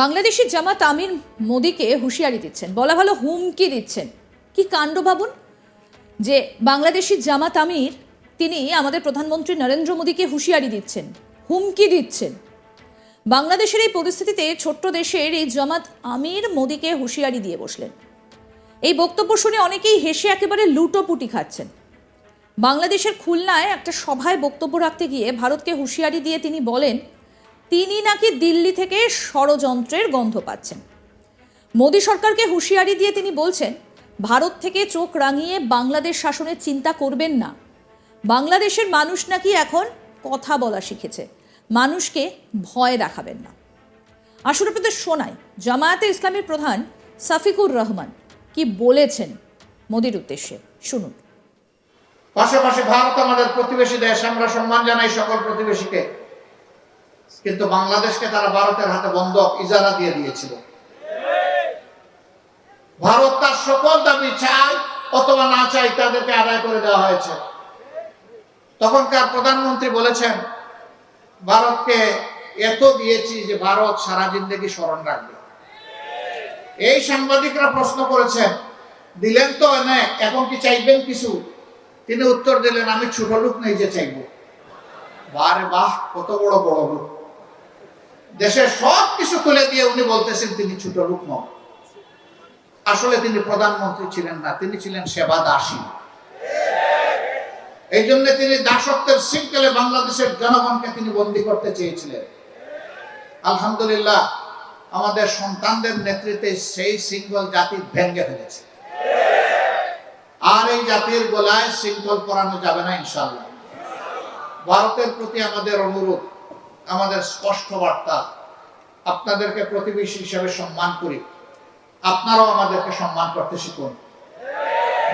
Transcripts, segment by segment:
বাংলাদেশের জামাত আমির মোদীকে হুঁশিয়ারি দিচ্ছেন। বলা ভালো হুমকি দিচ্ছেন। কি কাণ্ড ভাবুন? যে বাংলাদেশি জামাত আমির, তিনি আমাদের প্রধানমন্ত্রী নরেন্দ্র মোদীকে হুঁশিয়ারি দিচ্ছেন, হুমকি দিচ্ছেন। বাংলাদেশের এই পরিস্থিতিতে ছোট্ট দেশের এই জামাত আমির মোদীকে হুঁশিয়ারি দিয়ে বসলেন। এই বক্তব্য শুনে অনেকেই হেসে একেবারে লুটোপুটি খাচ্ছেন। বাংলাদেশের খুলনায় একটা সভায় বক্তব্য রাখতে গিয়ে ভারতকে হুঁশিয়ারি দিয়ে তিনি বলেন তিনি নাকি দিল্লি থেকে ষড়যন্ত্রের গন্ধ পাচ্ছেন। মোদী সরকারকে হুঁশিয়ারি দিয়ে তিনি বলছেন, ভারত থেকে চোখ রাঙিয়ে বাংলাদেশ শাসনের চিন্তা করবেন না। বাংলাদেশের মানুষ নাকি এখন কথা বলা শিখেছে, মানুষকে ভয় দেখাবেন না। আসলে আপনাদের শোনাই, জামায়াতে ইসলামের প্রধান সাফিকুর রহমান কি বলেছেন মোদির উদ্দেশ্যে। শুনুন। পাশাপাশি ভারত আমাদের প্রতিবেশী দেশ, আমরা সম্মান জানাই সকল প্রতিবেশীকে। কিন্তু বাংলাদেশকে তারা ভারতের হাতে বন্ধক ইজারা দিয়ে দিয়েছিল। ভারত তার সকল দাবি চায়, অথবা না চাই তাদেরকে আদায় করে দেওয়া হয়েছে। তখনকার প্রধানমন্ত্রী বলেছেন, ভারতকে এত দিয়েছি যে ভারত সারা জিন্দগি স্মরণ রাখবে। এই সাংবাদিকরা প্রশ্ন করেছেন, দিলেন তো এনে, এখন কি চাইবেন কিছু? তিনি উত্তর দিলেন, আমি ছোট লোক নেই যে চাইব। বারে বাহ, কত বড় বড় লোক। দেশের সব কিছু তুলে দিয়ে উনি বলতেছেন, তিনি ছোট নন আসলে তিনি প্রধানমন্ত্রী ছিলেন না, তিনি ছিলেন সেবা দাসী। এই জন্য তিনি দাসত্বের শৃঙ্খলে বাংলাদেশের জনগণকে তিনি বন্দি করতে চেয়েছিলেন। আলহামদুলিল্লাহ, আমাদের সন্তানদের নেতৃত্বে সেই সিঙ্গল জাতি ভেঙ্গে ফেলেছে। আর এই জাতির গোলায় শৃঙ্খল পরানো যাবে না ইনশাল্লাহ ভারতের প্রতি আমাদের অনুরোধ আমাদের স্পষ্ট বার্তা, আপনাদেরকে প্রতিবেশী হিসেবে সম্মান করি। আপনারাও আমাদেরকে সম্মান করতে শিখুন।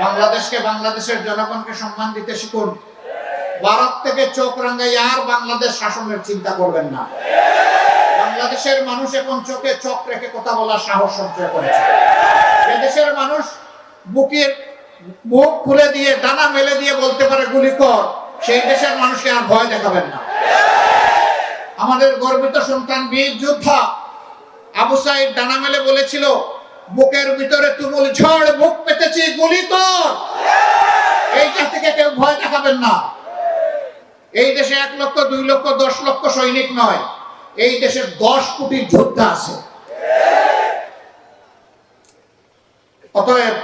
বাংলাদেশকে বাংলাদেশের জনগণকে সম্মান দিতে শিখুন। ভারত থেকে চোখ রাঙ্গাই আর বাংলাদেশ শাসনের চিন্তা করবেন না। বাংলাদেশের মানুষ এখন চোখে চোখ রেখে কথা বলার সাহস সঞ্চয় করেছে। এদেশের মানুষ বুকের মুখ খুলে দিয়ে, ডানা মেলে দিয়ে বলতে পারে, গুলি কর। সেই দেশের মানুষকে আর ভয় দেখাবেন না। আমাদের গর্বিত সন্তান বীর যোদ্ধা আবু সাইদ ডানা মেলে বলেছিল, বুকের ভিতরে তুমুল ঝড়, বুক পেতেছি গুলি কর এই জাতিকে কেউ ভয় দেখাবেন না। এই দেশে এক লক্ষ, দুই লক্ষ, দশ লক্ষ সৈনিক নয়। এই দেশে দশ কোটি যোদ্ধা আছে। অতএব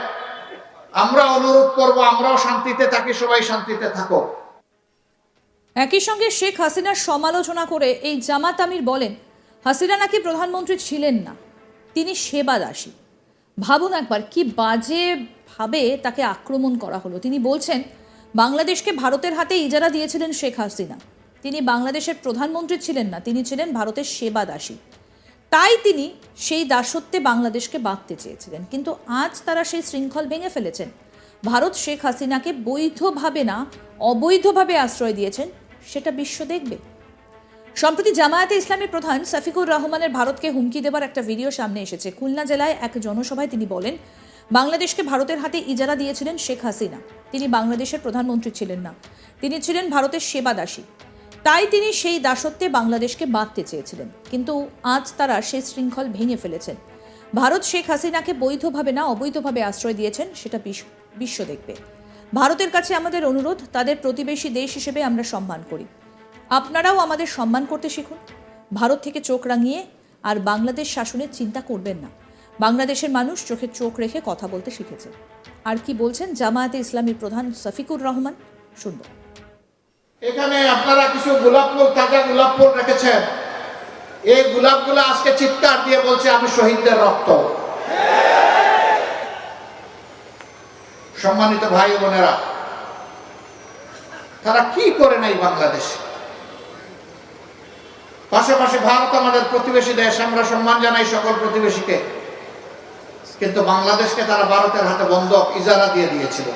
আমরা অনুরোধ করব, আমরাও শান্তিতে থাকি, সবাই শান্তিতে থাকো একই সঙ্গে শেখ হাসিনার সমালোচনা করে এই জামাত আমির বলেন, হাসিনা নাকি প্রধানমন্ত্রী ছিলেন না, তিনি সেবাদাসী। ভাবুন একবার কি বাজে ভাবে তাকে আক্রমণ করা হলো। তিনি বলছেন, বাংলাদেশকে ভারতের হাতে ইজারা দিয়েছিলেন শেখ হাসিনা। তিনি বাংলাদেশের প্রধানমন্ত্রী ছিলেন না, তিনি ছিলেন ভারতের সেবাদাসী। তাই তিনি সেই দাসত্বে বাংলাদেশকে বাঁধতে চেয়েছিলেন। কিন্তু আজ তারা সেই শৃঙ্খল ভেঙে ফেলেছেন। ভারত শেখ হাসিনাকে বৈধভাবে না, অবৈধভাবে আশ্রয় দিয়েছেন সেটা বিশ্ব দেখবে। সম্প্রতি জামায়াতে ইসলামের প্রধান সাফিকুর রহমানের ভারতকে হুমকি দেবার একটা ভিডিও সামনে এসেছে। খুলনা জেলায় এক জনসভায় তিনি বলেন, বাংলাদেশকে ভারতের হাতে ইজারা দিয়েছিলেন শেখ হাসিনা। তিনি বাংলাদেশের প্রধানমন্ত্রী ছিলেন না। তিনি ছিলেন ভারতের সেবাদাসী। তাই তিনি সেই দাসত্বে বাংলাদেশকে বাঁধতে চেয়েছিলেন। কিন্তু আজ তারা সেই শৃঙ্খল ভেঙে ফেলেছেন। ভারত শেখ হাসিনাকে বৈধভাবে না অবৈধভাবে আশ্রয় দিয়েছেন, সেটা বিশ- বিশ্ব দেখবে। ভারতের কাছে আমাদের অনুরোধ, তাদের প্রতিবেশী দেশ হিসেবে আমরা সম্মান করি। আপনারাও আমাদের সম্মান করতে শিখুন। ভারত থেকে চোখ রাঙিয়ে আর বাংলাদেশ শাসনের চিন্তা করবেন না। বাংলাদেশের মানুষ চোখে চোখ রেখে কথা বলতে শিখেছে। আর কি বলছেন জামায়াতে ইসলামীর প্রধান সফিকুর রহমান? শুনব। এখানে আপনারা কিছু গোলাপ ফুল, তাজা গোলাপ ফুল রেখেছেন। এই গোলাপগুলো আজকে চিৎকার দিয়ে বলছে, আমি শহীদদের রক্ত। সম্মানিত ভাই বোনেরা, তারা কি করে নাই বাংলাদেশ? পাশাপাশি ভারত আমাদের প্রতিবেশী দেশ, আমরা সম্মান জানাই সকল প্রতিবেশীকে। কিন্তু বাংলাদেশকে তারা ভারতের হাতে বন্ধক, ইজারা দিয়ে দিয়েছিল।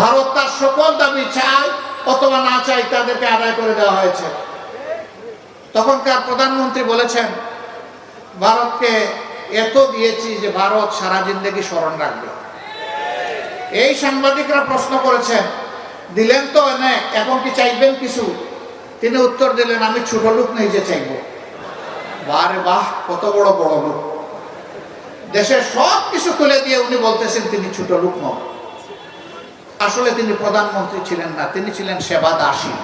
ভারত তার সকল দাবি চায়, অথবা না চাই তাদেরকে আদায় করে দেওয়া হয়েছে। তখনকার প্রধানমন্ত্রী বলেছেন, ভারতকে এত দিয়েছি যে ভারত সারা জিন্দগি স্মরণ রাখবে। এই সাংবাদিকরা প্রশ্ন করেছেন, দিলেন তো এনে এখন কি চাইবেন কিছু? তিনি উত্তর দিলেন, আমি ছোট লোক নেই যে চাইব। বারে বাহ, কত বড় বড় লোক। দেশের সব কিছু তুলে দিয়ে উনি বলতেছেন, তিনি ছোট লোক নন। আসলে তিনি প্রধানমন্ত্রী ছিলেন না, তিনি ছিলেন সেবা দাসী।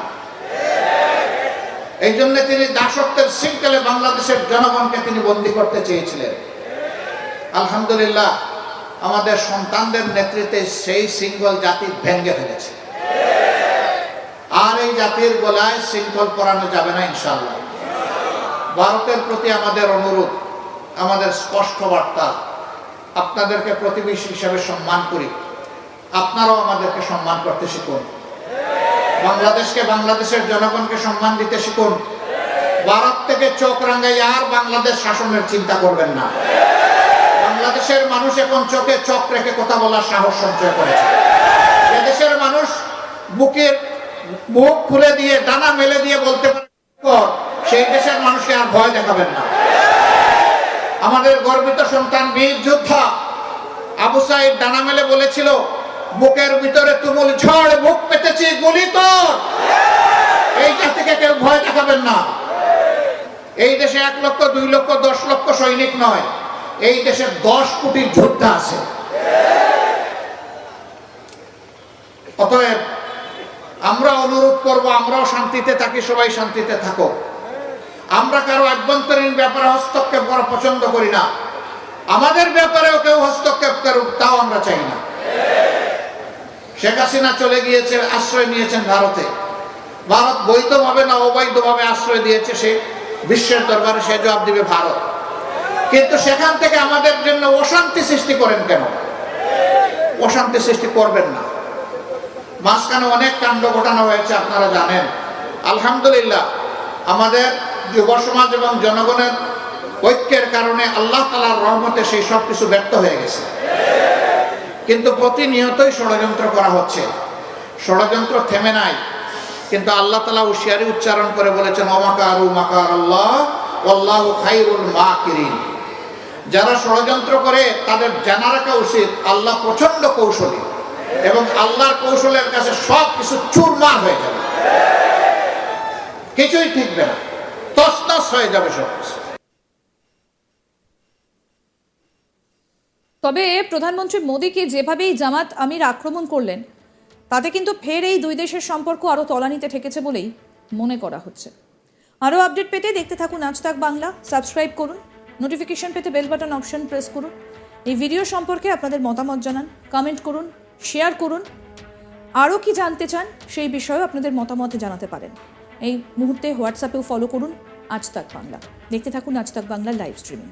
এই জন্য তিনি দাসত্বের শৃঙ্খলে বাংলাদেশের জনগণকে তিনি বন্দী করতে চেয়েছিলেন। আলহামদুলিল্লাহ, আমাদের সন্তানদের নেতৃত্বে সেই সিঙ্গল জাতি ভেঙ্গে ফেলেছে। আর এই জাতির গলায় শৃঙ্খল পরানো যাবে না ইনশাল্লাহ ভারতের প্রতি আমাদের অনুরোধ, আমাদের স্পষ্ট বার্তা, আপনাদেরকে প্রতিবেশী হিসাবে সম্মান করি। আপনারাও আমাদেরকে সম্মান করতে শিখুন। বাংলাদেশকে বাংলাদেশের জনগণকে সম্মান দিতে শিখুন। ভারত থেকে চোখ রাঙ্গাই আর বাংলাদেশ শাসনের চিন্তা করবেন না। বাংলাদেশের মানুষ এখন চোখে চোখ রেখে কথা বলার সাহস সঞ্চয় করেছে। এদেশের মানুষ বুকের মুখ খুলে দিয়ে, ডানা মেলে দিয়ে বলতে পারে সেই দেশের মানুষকে আর ভয় দেখাবেন না। আমাদের গর্বিত সন্তান বীর যোদ্ধা আবু সাইদ ডানা মেলে বলেছিল, বুকের ভিতরে তুমুল ঝড়, বুক পেতেছি, গুলি তোর। এই জাতিকে কেউ ভয় দেখাবেন না। এই দেশে এক লক্ষ, দুই লক্ষ, দশ লক্ষ সৈনিক নয়। এই দেশে দশ কোটি যোদ্ধা আছে। অতএব আমরা অনুরোধ করব, আমরাও শান্তিতে থাকি, সবাই শান্তিতে থাকো আমরা কারও আভ্যন্তরীণ ব্যাপারে হস্তক্ষেপ করা পছন্দ করি না। আমাদের ব্যাপারেও কেউ হস্তক্ষেপ করুক, তাও আমরা চাই না। শেখ হাসিনা চলে গিয়েছে, আশ্রয় নিয়েছেন ভারতে। ভারত বৈধভাবে না অবৈধভাবে আশ্রয় দিয়েছে সে, বিশ্বের দরবারে সে জবাব দিবে ভারত। কিন্তু সেখান থেকে আমাদের জন্য অশান্তি সৃষ্টি করেন কেন? অশান্তি সৃষ্টি করবেন না। মাঝখানে অনেক কাণ্ড ঘটানো হয়েছে, আপনারা জানেন। আলহামদুলিল্লাহ, আমাদের যুব সমাজ এবং জনগণের ঐক্যের কারণে আল্লাহ তালার রহমতে সেই সব কিছু ব্যর্থ হয়ে গেছে। কিন্তু প্রতিনিয়তই ষড়যন্ত্র করা হচ্ছে। ষড়যন্ত্র থেমে নাই। কিন্তু আল্লাহ তালা হুশিয়ারি উচ্চারণ করে বলেছেন অমাকারু মাকার আল্লাহ আল্লাহ খাইরুল মাকিরিন। যারা ষড়যন্ত্র করে, তাদের জানা রাখা উচিত আল্লাহ প্রচণ্ড কৌশলী। এবং আল্লাহর কৌশলের কাছে সব কিছু চুরমার হয়ে যাবে। কিছুই ঠিকবে না। তসনস হয়ে যাবে সব তবে প্রধানমন্ত্রী মোদীকে যেভাবেই জামাত আমির আক্রমণ করলেন, তাতে কিন্তু ফের এই দুই দেশের সম্পর্ক আরও তলানিতে ঠেকেছে বলেই মনে করা হচ্ছে। আরও আপডেট পেতে দেখতে থাকুন আজ তাক বাংলা। সাবস্ক্রাইব করুন। নোটিফিকেশন পেতে বেল বাটন অপশন প্রেস করুন। এই ভিডিও সম্পর্কে আপনাদের মতামত জানান কমেন্ট করুন শেয়ার করুন। আরও কি জানতে চান, সেই বিষয়েও আপনাদের মতামত জানাতে পারেন। এই মুহূর্তে হোয়াটসঅ্যাপেও ফলো করুন আজ তাক বাংলা। দেখতে থাকুন আজ তাক বাংলা লাইভ স্ট্রিমিং